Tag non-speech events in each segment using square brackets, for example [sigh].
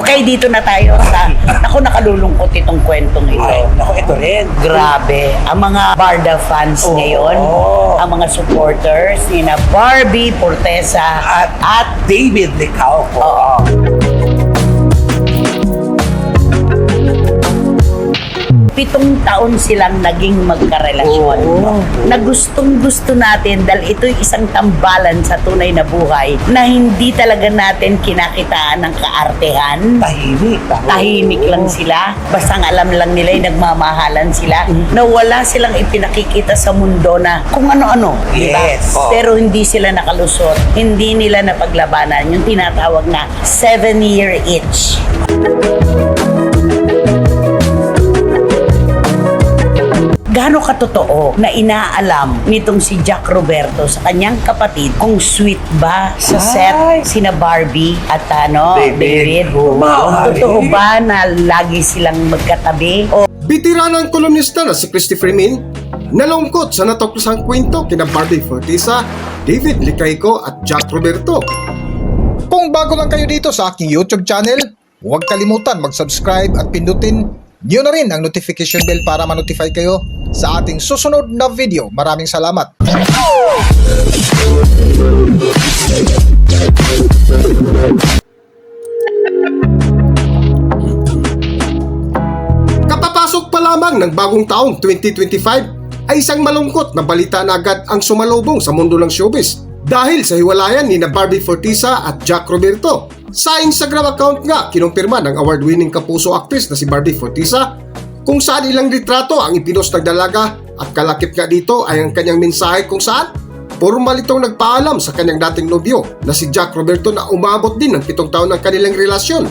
Okay, dito na tayo sa... Ako, nakalulungkot itong kwentong ito. Ay, naku, ito rin. Grabe. Ang mga Barda fans Oo. ngayon, ang mga supporters ni na Barbie Portesa At, at David Licao po. Oo. Pitong taon silang naging magkarelasyon. Oo. Na gustong gusto natin dahil ito'y isang tambalan sa tunay na buhay na hindi talaga natin kinakitaan ng kaartehan. Tahimik. Tahimik lang sila. Basta ang alam lang nila ay nagmamahalan sila. Na wala silang ipinakikita sa mundo na kung ano-ano. Yes. Oo. Pero hindi sila nakalusot. Hindi nila napaglabanan. Yung tinatawag na seven-year itch. Gaano katotoo na inaalam nitong si Jack Roberto sa kanyang kapatid kung sweet ba sa set Ay. sina Barbie at ano, David. David. Oo. Totoo ba na lagi silang magkatabi? O Bitiranang kolumnista na si Christopher Min, nalungkot sa natuklasang kwento kina Barbie Fortesa, David Licaico at Jack Roberto. Kung bago lang kayo dito sa aking YouTube channel, huwag kalimutan mag-subscribe at pindutin nyo na rin ang notification bell para ma-notify kayo sa ating susunod na video. Maraming salamat! Kapapasok pa lamang ng bagong taong 2025 ay isang malungkot na balita na agad ang sumalubong sa mundo ng showbiz dahil sa hiwalayan ni na Barbie Fortesa at Jack Roberto. Sa Instagram account nga, kinumpirma ng award-winning kapuso actress na si Barbie Fortesa kung saan ilang litrato ang ipinost ng dalaga at kalakip nga dito ay ang kanyang mensahe kung saan formal itong nagpaalam sa kanyang dating nobyo na si Jack Roberto na umabot din ng pitong taon ng kanilang relasyon.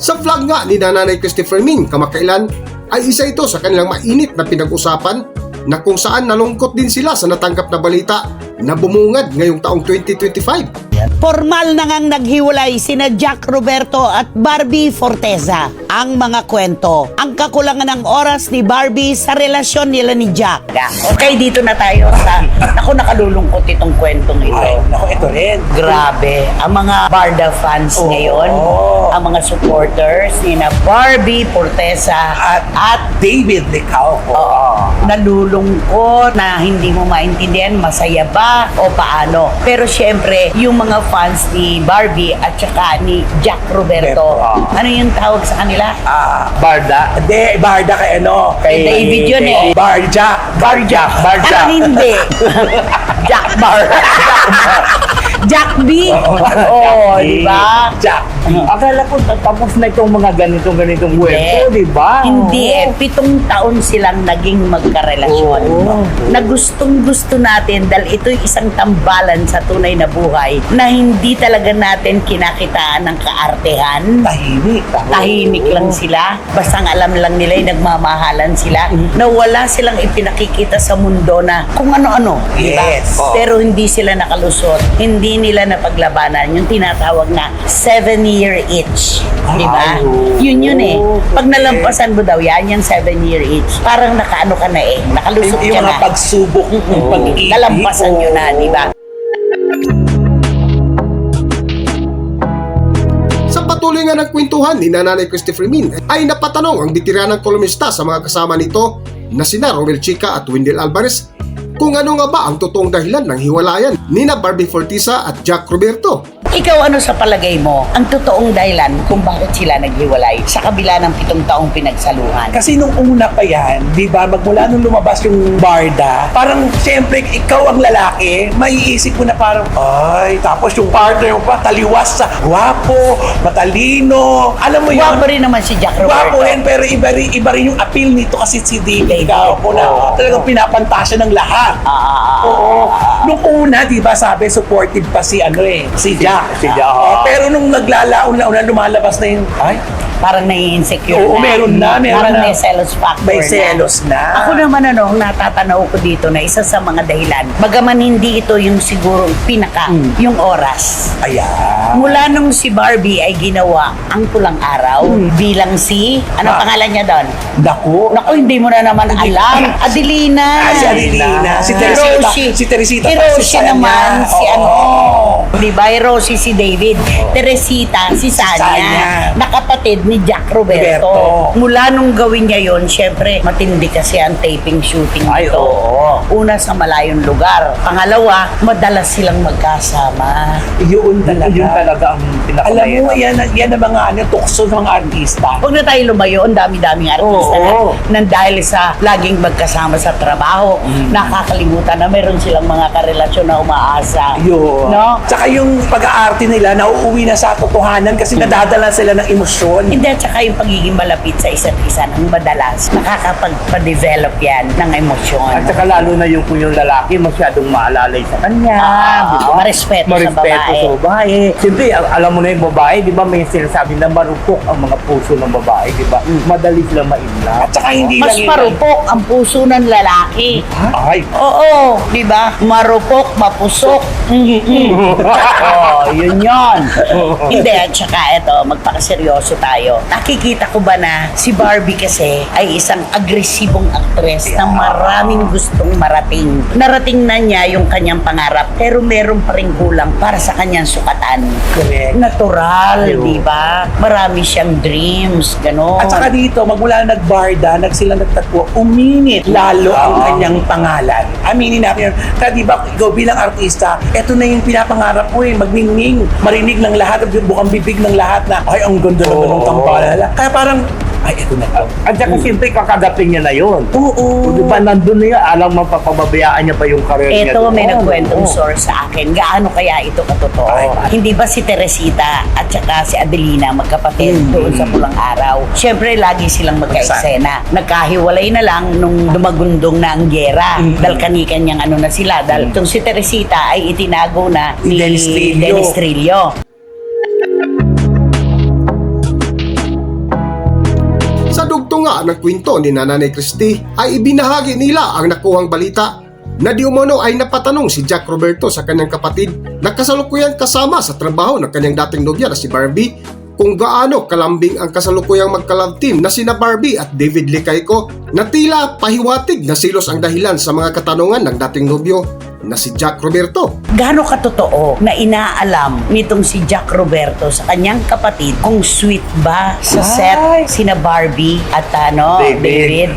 Sa vlog nga ni Nanay Christopher Min kamakailan ay isa ito sa kanilang mainit na pinag-usapan na kung saan nalungkot din sila sa natanggap na balita na bumungad ngayong taong 2025. Formal na ngang naghiwalay sina Jack Roberto at Barbie Forteza. Ang mga kwento, ang kakulangan ng oras ni Barbie sa relasyon nila ni Jack. Okay, dito na tayo sa... Ako, nakalulungkot itong kwentong ito. Ay, naku, ito rin. Grabe. Ang mga Barda fans Oo. ngayon, ang mga supporters ni na Barbie Portesa At, at David Licao po. Oo. Nalulungkot na hindi mo maintindihan masaya ba o paano. Pero syempre, yung mga fans ni Barbie at saka ni Jack Roberto, Oo. ano yung tawag sa kanila? Ah, Barda? Hindi, Barda kay ano? Kay Kay David yun eh. Barja. Barja. Barja. Hindi. [laughs] Jack Bar. Jack [laughs] B. Oo, di [laughs] ba? Jack. Akala ko tapos na itong mga ganitong ganitong kwento, di ba? Hindi eh. Pitong taon silang naging magkarelasyon. Oo. Na gustong gusto natin dahil ito'y isang tambalan sa tunay na buhay na hindi talaga natin kinakitaan ng kaartehan. Tahimik. Tahimik lang sila. Basta ang alam lang nila ay nagmamahalan sila. Na wala silang ipinakikita sa mundo na kung ano-ano. di ba? Yes. Pero hindi sila nakalusot. Hindi nila napaglabanan. Yung tinatawag na seven-year itch. Di ba? Yun yun eh. Pag nalampasan mo daw yan, yung seven-year itch, parang nakaano ka na eh. Nakalusot Yung ka mga na. pagsubok, yung pag-ibig. Nalampasan nyo na, di ba? Sa patuloy nga ng kwentuhan ni Nanay Christopher Min ay napatanong ang bitiranang kolumnista sa mga kasama nito na sina Romel Chica at Wendell Alvarez kung ano nga ba ang totoong dahilan ng hiwalayan ni na Barbie Fortesa at Jack Roberto. Ikaw ano sa palagay mo ang totoong dahilan kung bakit sila naghiwalay sa kabila ng pitong taong pinagsaluhan? Kasi nung una pa yan, di ba, magmula nung lumabas yung Barda, parang siyempre ikaw ang lalaki, maiisip mo na parang, ay, tapos yung partner mo pa, taliwas sa guwapo, matalino, alam mo yun? Guwapo rin naman si Jack Roberto. Guwapo rin, pero iba rin, iba rin yung appeal nito kasi si David Gao na Oo. talagang pinapantasya ng lahat. Ah, Oo. Nung una, di ba, sabi, supportive pa si, ano eh, si Jack. Si Jack. Oo, pero nung naglalaon na una, lumalabas na yung, ay, parang nai-insecure Oo, na. meron na, meron parang na. may selos factor May na. selos na. Ako naman ano, natatanaw ko dito na isa sa mga dahilan. Bagaman hindi ito yung siguro pinaka, Hmm. yung oras. Ayan. Mula nung si Barbie ay ginawa ang tulang araw bilang si, ano Ah. pangalan niya doon? Naku. Naku, hindi mo na naman alam. Adelina. Ah, si Adelina. Si Si Teresita. Roshi. Si Teresita. Si pa, Roshi Saya naman. Si ano. Di ba? Rosie si David. Teresita si Sanya. Sanya. Nakapatid ni Jack Roberto. Roberto. Mula nung gawin niya yon, syempre, matindi kasi ang taping shooting Ay, nito. oo. Una sa malayong lugar. Pangalawa, madalas silang magkasama. Yun talaga. Yun talaga ang Alam mo, pinakamahirap. yan, yan ang mga ano, tukso ng mga artista. Huwag na tayo lumayo, ang dami-daming artista Oo. na nang dahil sa laging magkasama sa trabaho, Mm. nakakalimutan na meron silang mga karelasyon na umaasa. Yun. No? Tsaka yung pag-aarte nila, nauuwi na sa totohanan kasi nadadala sila ng emosyon. Hindi, at saka yung pagiging malapit sa isa't isa ng madalas, nakakapag-develop yan ng emosyon. At saka lalo na yung kung yung lalaki masyadong maalalay sa kanya. Ah, di ba? marespeto sa Marespeto babae. sa babae. Siyempre, al- alam mo na yung babae, di ba may sinasabi na marupok ang mga puso ng babae, di ba? Madali silang ma-inlove. At saka hindi Mas lang yun. marupok ang puso ng lalaki. Ay, Oo, di ba? Marupok, mapusok. [laughs] oh, yun yun. Hindi, at saka eto, magpakaseryoso tayo. Nakikita ko ba na si Barbie kasi ay isang agresibong aktres na maraming gustong marating. Narating na niya yung kanyang pangarap, pero meron pa rin kulang para sa kanyang sukatan. correct. Natural, Ayun. di ba? Marami siyang dreams, gano'n. At saka dito, magmula na nagbarda, nagsilang nagtatwa, uminit lalo ang Oo. kanyang pangalan. Aminin natin yun. Kaya di ba, ikaw bilang artista, eto na yung pinapangarap mo eh, magningning, marinig ng lahat, bukang bibig ng lahat na, ay, ang ganda naman ng Oo. tampalala. Kaya parang, ay, eto na to. At saka siyempre, kakagating niya na yun. Oo. Di ba, nandun na yun, alam mo, papababayaan niya pa yung career niya. Ito, may nagkwentong Oo. source sa akin. Gaano kaya ito katotoo? Ay, Hindi ba si Teresita at saka si Adelina magkapatid Mm. doon sa Pulang Araw? Siyempre, lagi silang magkaeksena. Nagkahiwalay na lang nung dumagundong na ang gera. Mm. Dahil kanikan-niyang ano na sila. Dahil itong si Teresita ay itinago na Ni ni Dennis Trillo. Dennis Trillo. Ng kwento ni Nanay Christie ay ibinahagi nila ang nakuhang balita na di umano ay napatanong si Jack Roberto sa kanyang kapatid na kasalukuyan kasama sa trabaho ng kanyang dating nobya na si Barbie kung gaano kalambing ang kasalukuyang magka-love team na sina Barbie at David Licayco na tila pahiwatig na silos ang dahilan sa mga katanungan ng dating nobyo na si Jack Roberto. Gaano katotoo na inaalam nitong si Jack Roberto sa kanyang kapatid kung sweet ba sa set Ay. sina Barbie at ano, David. David?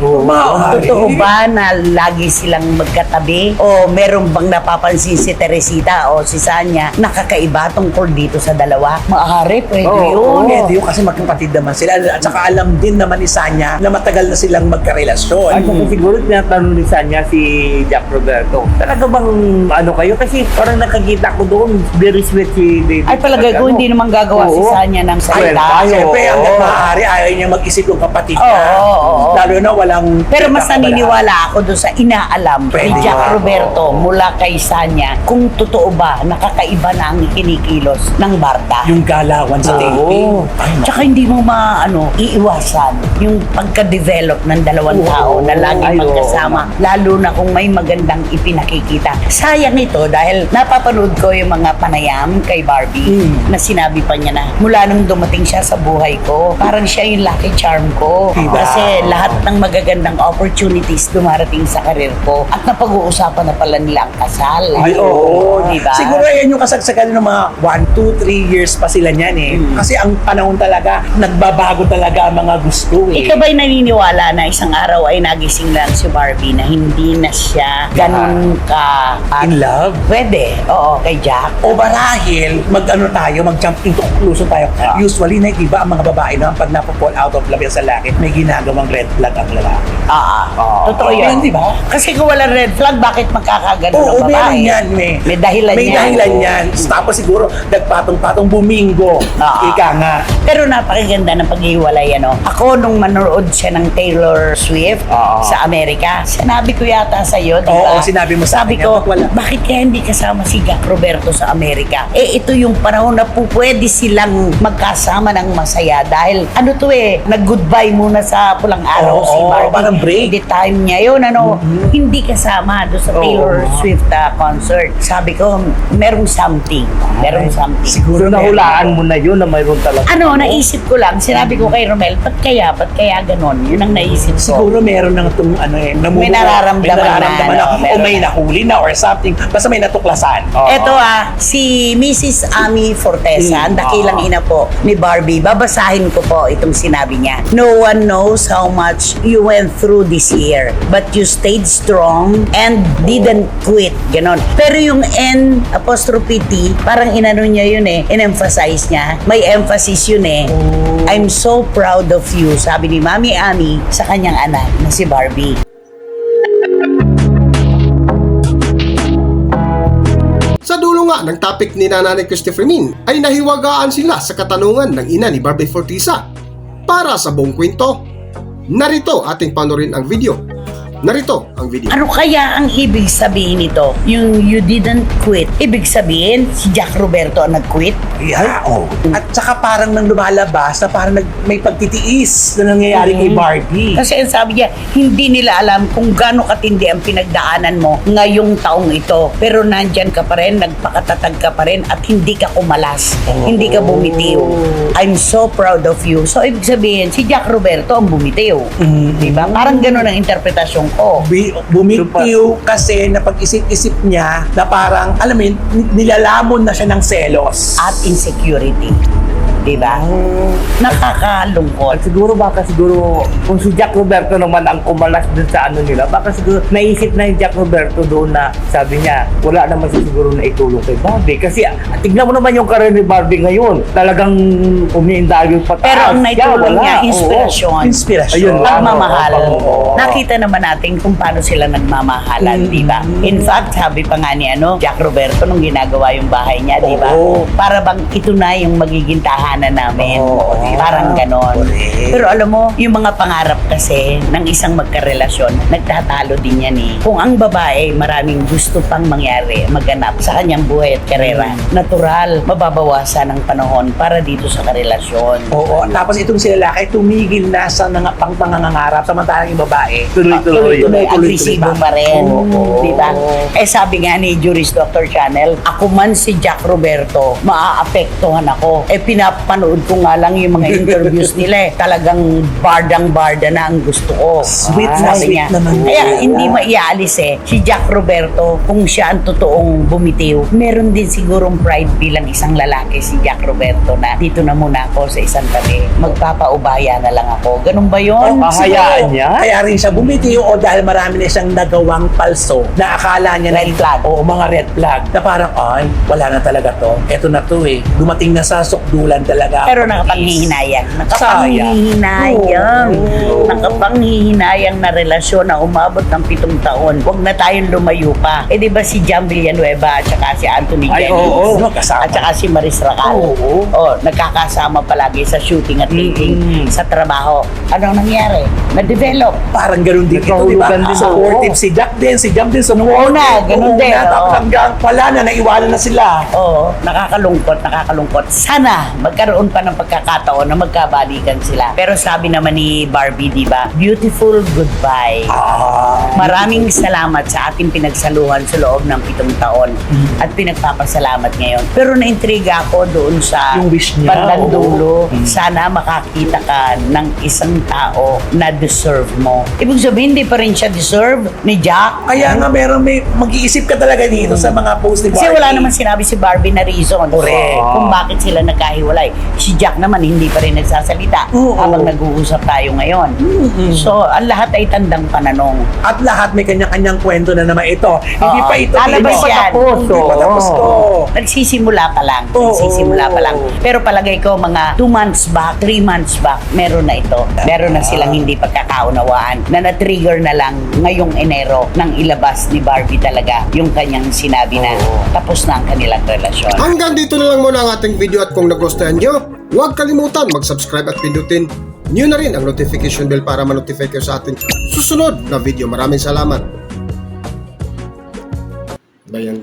Totoo ba na lagi silang magkatabi? O meron bang napapansin si Teresita o si Sanya nakakaiba tungkol dito sa dalawa? Maaari, pwede Oo, yun. oo. Pwede yun kasi magkapatid naman sila. At saka alam din naman ni Sanya na matagal na silang magkarelasyon. At saka siguro tinatanong ni Sanya si Jack Roberto, talaga bang ano kayo? Kasi parang nakakita ko doon, very sweet si David. Ay palagay ko hindi naman gagawa si Oo. Sanya ng Ay, salita. tayo. Siyempre, Oo. hanggang maaari, ayaw niya mag-isip yung kapatid Oo, niya. oo, oo. Lalo na walang... Pero mas naniniwala ako doon sa inaalam Pwede ni Jack nga. Roberto mula kay Sanya kung totoo ba nakakaiba na ang kinikilos ng Barta. Yung galawan sa Oo. taping. Ay, Tsaka hindi mo maano, iiwasan yung pagka-develop ng dalawang Oo. tao na oo. magkasama. Lalo na kung may magandang ipinakikita. Sayang ito dahil napapanood ko yung mga panayam kay Barbie Mm. na sinabi pa niya na mula nung dumating siya sa buhay ko, parang siya yung lucky charm ko. Diba? Kasi lahat ng magagandang opportunities dumarating sa karir ko at napag-uusapan na pala nila ang kasal. Ay, oo. Diba? Siguro yan yung kasagsagan ng mga 1, 2, 3 years pa sila niyan eh. Mm. Kasi ang panahon talaga, nagbabago talaga ang mga gusto eh. Ikaw ba'y naniniwala na isang araw ay nagising lang si Barbie na hindi na siya ganun ka... In love? Pwede. Oo, kay Jack. O marahil, mag-ano tayo, mag-jump into conclusion tayo. Ah. Usually, na, di ba, ang mga babae naman, pag napapall out of love yan sa lalaki, may ginagawang red flag ang lalaki. Ah, Oo. Totoo Oo, yun. di ba? Kasi kung walang red flag, bakit magkakagano Oo, ng babae? meron yan. May, May dahilan may yan. dahilan yan. Tapos siguro, nagpatong-patong bumingo. Ah. Ika nga. Pero napakaganda ng paghiwalay, ano. Ako, nung manood siya ng Taylor Swift Oo. sa Amerika, sinabi ko yata sa iyo, di Oo, ba? sinabi mo sa Sabi akin, ko, wala. bakit kaya hindi kasama si Jack Roberto sa Amerika? Eh, ito yung panahon na po pwede silang magkasama ng masaya dahil ano to eh, nag-goodbye muna sa pulang araw Oo, si Barbie. parang break. Hindi time niya yun, ano, hindi kasama doon sa Oo. Taylor Swift ah, concert. Sabi ko, merong something. Merong something. Siguro So, nahulaan mo na yun na mayroon talaga. Ano, naisip ko lang, sinabi ko kay Romel, ba't kaya, ba't kaya ganon? Yun ang naisip ko. Siguro meron ng itong ano eh, namumuo- May nararamdaman may nararamdaman na, na, o may na. nahuli na or something. Basta may natuklasan. Oo. Ito ah, si Mrs. Ami Fortesa, ang dakilang Ah. ina po ni Barbie. Babasahin ko po itong sinabi niya. No one knows how much you went through this year, but you stayed strong and didn't quit. Ganon. Pero yung N apostrophe T, parang inano niya yun eh, in-emphasize niya. May emphasis yun eh. I'm so proud of you, sabi ni Mami Ami sa kanyang anak na si Barbie. Sa dulo nga ng topic ni Nanay Christopher Min ay nahiwagaan sila sa katanungan ng ina ni Barbie Fortisa. Para sa buong kwento, narito ating panorin ang video. Narito ang video. Ano kaya ang ibig sabihin nito? Yung you didn't quit. Ibig sabihin, si Jack Roberto ang nag-quit? Yeah, oh. At saka parang nang lumalabas na parang nag, may pagtitiis na nangyayari kay Mhm. Barbie. Kasi ang sabi niya, hindi nila alam kung gaano katindi ang pinagdaanan mo ngayong taong ito. Pero nandyan ka pa rin, nagpakatatag ka pa rin at hindi ka kumalas. Hindi ka bumitiw. I'm so proud of you. So, ibig sabihin, si Jack Roberto ang bumitiw. Mhm. Diba? Parang ganun ang interpretasyon ko. Bi- bumitiw kasi napag-isip-isip niya na parang, alam mo yun, ni- nilalamon na siya ng selos. At insecurity. Diba? Nakakalungkot. At siguro baka siguro kung si Jack Roberto naman ang kumalas dun sa ano nila, baka siguro naisip na yung Jack Roberto doon na sabi niya, wala naman siya siguro na itulong kay Barbie. Kasi ah, tignan mo naman yung career ni Barbie ngayon. Talagang umiindagyo pa taas. Pero ang naitulong niya, inspirasyon. Inspirasyon. Ayun. Pagmamahal. Oo. Nakita naman natin kung paano sila nagmamahalan, Mm. di ba? In fact, sabi pa nga ni ano, Jack Roberto nung ginagawa yung bahay niya, di ba? Oo. Para bang ito na yung magiging tahanan namin. Oo? Parang ganon. Correct. Pero alam mo, yung mga pangarap kasi ng isang magkarelasyon, nagtatalo din yan eh. Kung ang babae, maraming gusto pang mangyari, maganap sa kanyang buhay at karera, natural, mababawasan ang panahon para dito sa karelasyon. Oo, tapos itong si lalaki tumigil na sa nang, pang pangangarap samantalang yung babae. Tuloy-tuloy. tuloy-tuloy agresibo pa rin. Oo. Di ba? Eh sabi nga ni Juris Dr. Channel, ako man si Jack Roberto, maaapektuhan ako. Eh pinapanood ko nga lang yung mga interviews nila eh. Talagang bardang-barda na ang gusto ko. Sweet na sabi sweet niya. naman. Kaya hindi maiaalis eh. Si Jack Roberto, kung siya ang totoong bumitiw, meron din sigurong pride bilang isang lalaki si Jack Roberto na dito na muna ako sa isang tabi. Magpapaubaya na lang ako. Ganun ba yun? Ah, hayaan niya? Kaya rin siya bumitiw o dahil marami na siyang nagawang palso na akala niya Red na flag. Oo, mga red flag. Na parang, ay, wala na talaga to. Eto na to eh. Dumating na sa sukdulan talaga. Pero nakapanghihinayang. Nakapanghihinayang. Oo. Nakapanghihinayang na relasyon na umabot ng pitong taon. Huwag na tayong lumayo pa. Eh di ba si Jam Villanueva at saka si Anthony Ay, Jennings? oo. Magkasama. At saka si Maris Racal. Oo. Oh, nagkakasama palagi sa shooting at taping Mm. sa trabaho. Anong nangyari? Na-develop. Parang ganun din ito, di ba? Din Supportive ako. si Jack din, si Jam din supportive. una, ganun din, una, tapos oo. hanggang wala na, naiwanan na sila. Oo, nakakalungkot, nakakalungkot. Sana magkaroon pa ng pagkakataon na magkabalikan sila. Pero sabi naman ni Barbie, di ba? Beautiful goodbye. Ah. Maraming salamat sa ating pinagsaluhan sa loob ng pitong taon at pinagpapasalamat ngayon. Pero naintriga ako doon sa Yung wish niya, bandang oo. dulo. Sana makakita ka ng isang tao na deserve mo. Ibig sabihin, hindi pa rin siya deserve ni Jack. Kaya nga meron may mag-iisip ka talaga dito sa mga post ni Barbie. Kasi wala naman sinabi si Barbie na reason Correct. kung bakit sila nagkahiwalay. Si Jack naman hindi pa rin nagsasalita Oo. habang nag-uusap tayo ngayon. So, ang lahat ay tandang pananong. At lahat may kanya-kanyang kwento na naman ito. Hindi Oo. pa ito. Lalabas hindi pa yan. tapos. Hindi pa tapos to. Nagsisimula pa lang. Oo. Nagsisimula pa lang. Pero palagay ko mga 2 months back, 3 months back, meron na ito. Meron na silang hindi pagkakaunawaan na na-trigger na lang ngayong Enero nang ilabas ni Barbie talaga yung kanyang sinabi na tapos na ang kanilang relasyon. Hanggang dito na lang muna ang ating video at kung nagustuhan nyo, huwag kalimutan mag-subscribe at pindutin nyo na rin ang notification bell para ma-notify kayo sa ating susunod na video. Maraming salamat. Bayan.